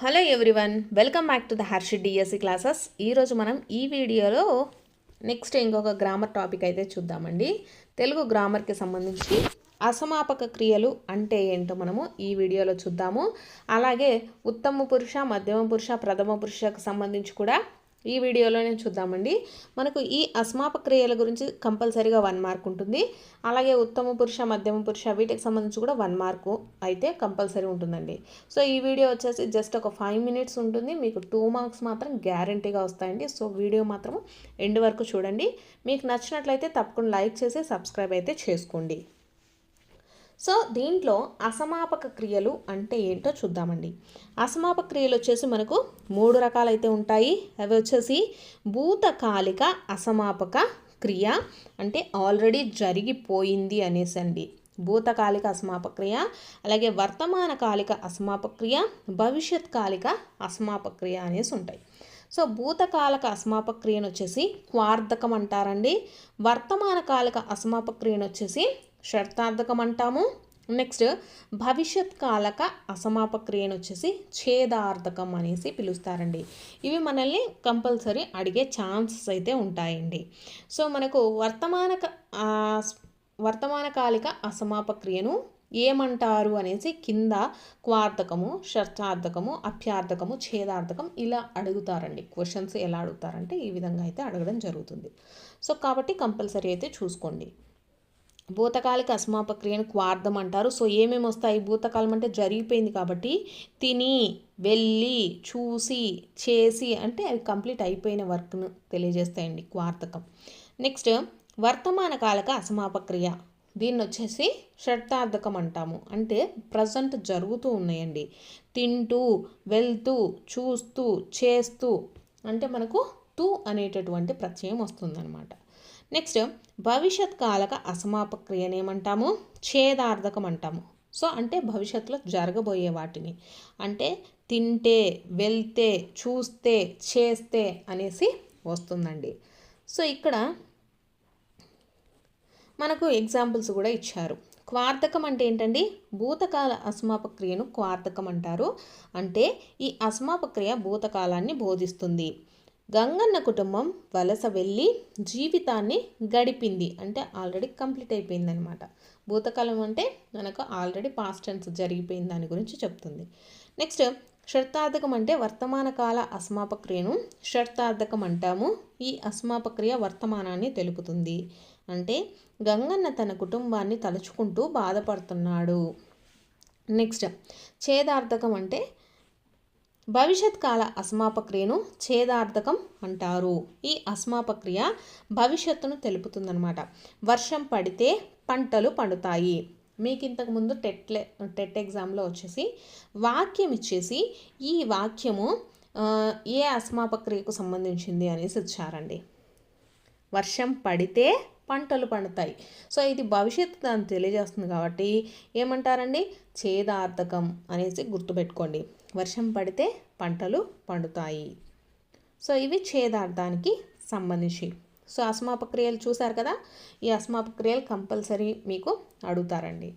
Hello everyone welcome back to the Harshi DSC classes. ఈరోజు మనం ఈ వీడియోలో నెక్స్ట్ ఇంకొక గ్రామర్ టాపిక్ అయితే చూద్దామండి. తెలుగు గ్రామర్కి సంబంధించి అసమాపక క్రియలు అంటే ఏంటో మనము ఈ వీడియోలో చూద్దాము. అలాగే ఉత్తమ పురుష మధ్యమ పురుష ప్రథమ పురుషకు సంబంధించి కూడా ఈ వీడియోలోనే చూద్దామండి. మనకు ఈ అసమాపక క్రియల గురించి కంపల్సరీగా వన్ మార్క్ ఉంటుంది. అలాగే ఉత్తమ పురుష మధ్యమ పురుష వీటికి సంబంధించి కూడా వన్ మార్కు అయితే కంపల్సరీ ఉంటుందండి. సో ఈ వీడియో వచ్చేసి జస్ట్ ఒక ఫైవ్ మినిట్స్ ఉంటుంది. మీకు టూ మార్క్స్ మాత్రం గ్యారంటీగా వస్తాయండి. సో వీడియో మాత్రం ఎండ్ వరకు చూడండి. మీకు నచ్చినట్లయితే తప్పకుండా లైక్ చేసి సబ్స్క్రైబ్ అయితే చేసుకోండి. సో దీంట్లో అసమాపక క్రియలు అంటే ఏంటో చూద్దామండి. అసమాపక క్రియలు వచ్చేసి మనకు మూడు రకాలైతే ఉంటాయి. అవి వచ్చేసి భూతకాలిక అసమాపక క్రియ అంటే ఆల్రెడీ జరిగిపోయింది అనేసి అండి. భూతకాలిక అసమాపక క్రియ అలాగే వర్తమాన కాలిక అసమాపక భవిష్యత్ కాలిక అసమాపక్రియ అనేసి ఉంటాయి. సో భూతకాలక అసమాపక్రియను వచ్చేసి క్వార్ధకం అంటారండి. వర్తమాన కాలిక వచ్చేసి షర్తార్థకం అంటాము నెక్స్ట్ భవిష్యత్ కాలక అసమాపక్రియను వచ్చేసి ఛేదార్థకం అనేసి పిలుస్తారండి. ఇవి మనల్ని కంపల్సరీ అడిగే ఛాన్సెస్ అయితే ఉంటాయండి. సో మనకు వర్తమాన వర్తమానకాలిక అసమాపక్రియను క్రియను ఏమంటారు అనేసి కింద క్వార్థకము షర్చార్థకము అభ్యార్థకము ఛేదార్థకం ఇలా అడుగుతారండి. క్వశ్చన్స్ ఎలా అడుగుతారంటే ఈ విధంగా అయితే అడగడం జరుగుతుంది. సో కాబట్టి కంపల్సరీ అయితే చూసుకోండి. భూతకాలిక అసమాపక్రియను క్వార్థం అంటారు సో ఏమేమి వస్తాయి భూతకాలం అంటే జరిగిపోయింది కాబట్టి తిని వెళ్ళి చూసి చేసి అంటే అవి కంప్లీట్ అయిపోయిన వర్క్ను తెలియజేస్తాయండి క్వార్థకం. నెక్స్ట్ వర్తమాన కాలక అసమాపక్రియ. దీన్ని వచ్చేసి షట్టార్థకం అంటాము. అంటే ప్రజెంట్ జరుగుతూ ఉన్నాయండి. తింటూ వెళ్తూ చూస్తూ చేస్తూ అంటే మనకు తూ అనేటటువంటి ప్రత్యయం వస్తుందన్నమాట. నెక్స్ట్ భవిష్యత్ కాలక అసమాపక్రియను ఏమంటాము ఛేదార్థకం అంటాము సో అంటే భవిష్యత్తులో జరగబోయే వాటిని. అంటే తింటే వెళ్తే చూస్తే చేస్తే అనేసి వస్తుందండి. సో ఇక్కడ మనకు ఎగ్జాంపుల్స్ కూడా ఇచ్చారు. క్వార్థకం అంటే ఏంటండి భూతకాల అసమాపక్రియను క్వార్థకం అంటారు అంటే ఈ అసమాపక్రియ భూతకాలాన్ని బోధిస్తుంది. గంగన్న కుటుంబం వలస వెళ్ళి జీవితాన్ని గడిపింది. అంటే ఆల్రెడీ కంప్లీట్ అయిపోయింది అనమాట భూతకాలం అంటే మనకు ఆల్రెడీ పాస్ట్ టెన్స్ జరిగిపోయింది దాని గురించి చెప్తుంది. నెక్స్ట్ షర్తార్థకం అంటే వర్తమాన కాల అస్మాపక్రియను షర్తార్థకం అంటాము. ఈ అస్మాపక్రియ వర్తమానాన్ని తెలుపుతుంది. అంటే గంగన్న తన కుటుంబాన్ని తలుచుకుంటూ బాధపడుతున్నాడు. నెక్స్ట్ ఛేదార్థకం అంటే భవిష్యత్ కాల అసమాపక్రియను ఛేదార్థకం అంటారు. ఈ అసమాపక్రియ భవిష్యత్తును తెలుపుతుందనమాట వర్షం పడితే పంటలు పండుతాయి. మీకు ఇంతకుముందు టెట్లే టెట్ ఎగ్జామ్లో వచ్చేసి వాక్యం ఇచ్చేసి ఈ వాక్యము ఏ అస్మాపక్రియకు సంబంధించింది అనేసి ఇచ్చారండి. వర్షం పడితే పంటలు పండుతాయి. సో ఇది భవిష్యత్తు దాన్ని తెలియజేస్తుంది కాబట్టి ఏమంటారండి? ఛేదార్థకం అనేసి గుర్తుపెట్టుకోండి. వర్షం పడితే పంటలు పండుతాయి. సో ఇవి ఛేదార్థానికి సంబంధించి. సో అస్మాపక్రియలు చూసారు కదా? ఈ అస్మాపక్రియలు కంపల్సరీ మీకు అడుగుతారండి.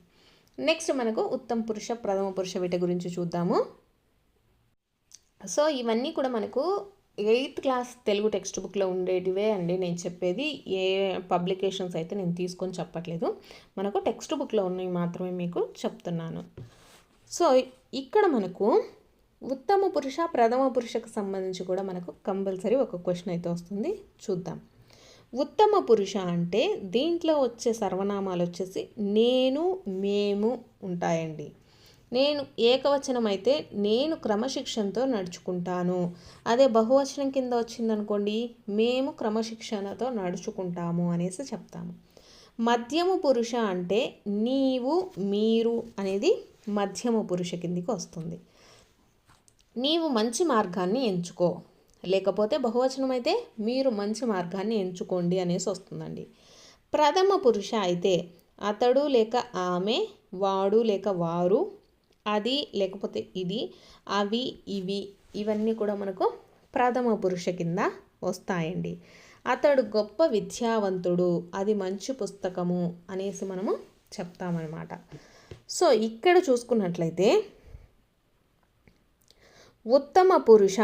నెక్స్ట్ మనకు ఉత్తమ పురుష ప్రథమ పురుష వీటి గురించి చూద్దాము. సో ఇవన్నీ కూడా మనకు ఎయిత్ క్లాస్ తెలుగు టెక్స్ట్ బుక్లో ఉండేటివే అండి. నేను చెప్పేది ఏ పబ్లికేషన్స్ అయితే నేను తీసుకొని చెప్పట్లేదు. మనకు టెక్స్ట్ బుక్లో ఉన్నవి మాత్రమే మీకు చెప్తున్నాను. సో ఇక్కడ మనకు ఉత్తమ పురుష ప్రథమ పురుషకు సంబంధించి కూడా మనకు కంపల్సరీ ఒక క్వశ్చన్ అయితే వస్తుంది. చూద్దాం. ఉత్తమ పురుష అంటే దీంట్లో వచ్చే సర్వనామాలు వచ్చేసి నేను మేము ఉంటాయండి. నేను ఏకవచనం అయితే నేను క్రమశిక్షణతో నడుచుకుంటాను. అదే బహువచనం కింద వచ్చిందనుకోండి మేము క్రమశిక్షణతో నడుచుకుంటాము అనేసి చెప్తాము. మధ్యమ పురుష అంటే నీవు మీరు అనేది మధ్యమ పురుష కిందికి వస్తుంది. నీవు మంచి మార్గాన్ని ఎంచుకో. లేకపోతే బహువచనం అయితే మీరు మంచి మార్గాన్ని ఎంచుకోండి అనేసి వస్తుందండి. ప్రథమ పురుష అయితే అతడు లేక ఆమె వాడు లేక వారు అది లేకపోతే ఇది అవి ఇవి ఇవన్నీ కూడా మనకు ప్రథమ పురుష కింద వస్తాయండి. అతడు గొప్ప విద్యావంతుడు అది మంచి పుస్తకము అనేసి మనము చెప్తామన్నమాట. సో ఇక్కడ చూసుకున్నట్లయితే ఉత్తమ పురుష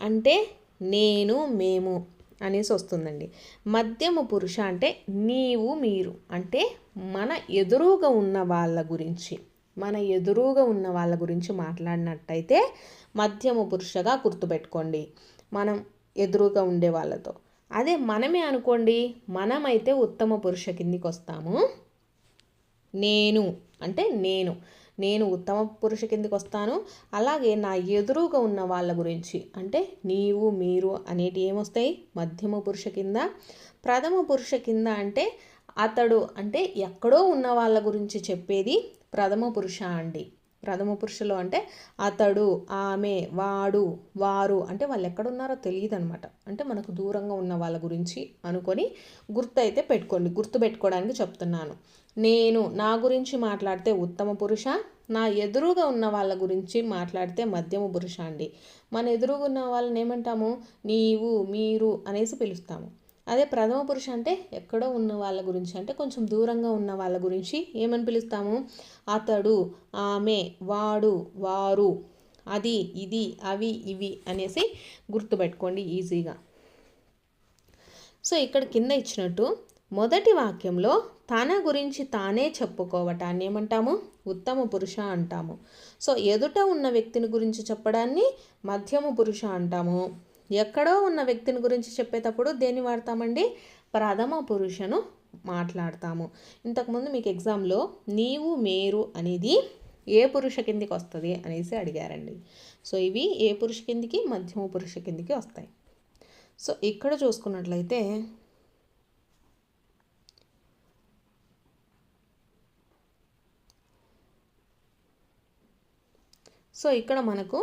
అంటే నేను మేము అనేసి వస్తుందండి. మధ్యమ పురుష అంటే నీవు మీరు అంటే మన ఎదురుగా ఉన్న వాళ్ళ గురించి. మన ఎదురుగా ఉన్న వాళ్ళ గురించి మాట్లాడినట్టయితే మధ్యమ పురుషగా గుర్తుపెట్టుకోండి. మనం ఎదురుగా ఉండే వాళ్ళతో. అదే మనమే అనుకోండి మనమైతే ఉత్తమ పురుష కిందికి వస్తాము నేను అంటే నేను. నేను ఉత్తమ పురుష కిందకి వస్తాను. అలాగే నా ఎదురుగా ఉన్న వాళ్ళ గురించి. అంటే నీవు మీరు అనేటి ఏమొస్తాయి మధ్యమ పురుష కింద. ప్రథమ పురుష కింద అంటే అతడు అంటే ఎక్కడో ఉన్న వాళ్ళ గురించి చెప్పేది ప్రథమ పురుష అండి. ప్రథమ పురుషులు అంటే అతడు ఆమె వాడు వారు అంటే వాళ్ళు ఎక్కడున్నారో తెలియదు అనమాట అంటే మనకు దూరంగా ఉన్న వాళ్ళ గురించి అనుకొని గుర్తయితే పెట్టుకోండి. గుర్తు పెట్టుకోవడానికి చెప్తున్నాను. నేను నా గురించి మాట్లాడితే ఉత్తమ పురుష నా ఎదురుగా ఉన్న వాళ్ళ గురించి మాట్లాడితే మధ్యమ పురుష అండి. మన ఎదురుగా ఉన్న వాళ్ళని ఏమంటాము? నీవు మీరు అనేసి పిలుస్తాము. అదే ప్రథమ పురుష అంటే ఎక్కడో ఉన్న వాళ్ళ గురించి అంటే కొంచెం దూరంగా ఉన్న వాళ్ళ గురించి ఏమని పిలుస్తాము? అతడు ఆమె వాడు వారు అది ఇది అవి ఇవి అనేసి గుర్తుపెట్టుకోండి ఈజీగా. సో ఇక్కడ కింద ఇచ్చినట్టు మొదటి వాక్యంలో తన గురించి తానే చెప్పుకోవటాన్ని ఏమంటాము? ఉత్తమ పురుష అంటాము. సో ఎదుట ఉన్న వ్యక్తిని గురించి చెప్పడాన్ని మధ్యమ పురుష అంటాము. ఎక్కడో ఉన్న వ్యక్తిని గురించి చెప్పేటప్పుడు దేన్ని వాడతామండి? ప్రథమ పురుషను మాట్లాడతాము. ఇంతకుముందు మీకు ఎగ్జామ్లో నీవు మేరు అనేది ఏ పురుష కిందికి వస్తుంది అనేసి అడిగారండి. సో ఇవి ఏ పురుష కిందికి? మధ్యమ పురుష కిందికి వస్తాయి. సో ఇక్కడ చూసుకున్నట్లయితే సో ఇక్కడ మనకు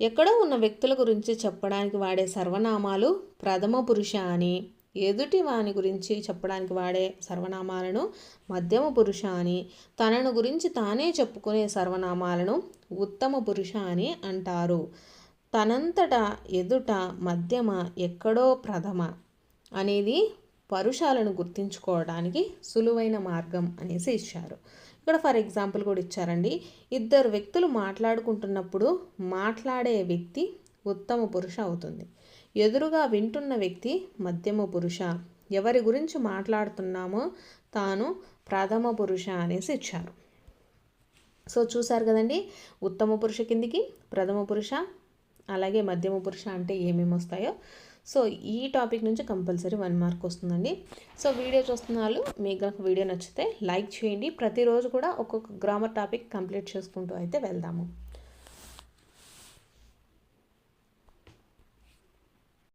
ఎక్కడో ఉన్న వ్యక్తుల గురించి చెప్పడానికి వాడే సర్వనామాలు ప్రథమ పురుష అని ఎదుటి వాని గురించి చెప్పడానికి వాడే సర్వనామాలను మధ్యమ పురుష అని తనను గురించి తానే చెప్పుకునే సర్వనామాలను ఉత్తమ పురుష అని అంటారు. తనంతట ఎదుట మధ్యమ ఎక్కడో ప్రథమ అనేది పరుషాలను గుర్తించుకోవడానికి సులువైన మార్గం అనేసి ఇచ్చారు. ఇక్కడ ఫర్ ఎగ్జాంపుల్ కూడా ఇచ్చారండి. ఇద్దరు వ్యక్తులు మాట్లాడుకుంటున్నప్పుడు మాట్లాడే వ్యక్తి ఉత్తమ పురుష అవుతుంది. ఎదురుగా వింటున్న వ్యక్తి మధ్యమ పురుష. ఎవరి గురించి మాట్లాడుతున్నామో తాను ప్రథమ పురుష అనేసి ఇచ్చారు. సో చూసారు కదండి ఉత్తమ పురుష కిందికి ప్రథమ పురుష అలాగే మధ్యమ పురుష అంటే ఏమేమి వస్తాయో? సో ఈ టాపిక్ నుంచి కంపల్సరీ వన్ మార్క్ వస్తుందండి. సో వీడియో చూస్తున్న వాళ్ళు మీకు కనుక వీడియో నచ్చితే లైక్ చేయండి. ప్రతిరోజు కూడా ఒక్కొక్క గ్రామర్ టాపిక్ కంప్లీట్ చేసుకుంటూ అయితే వెళ్దాము.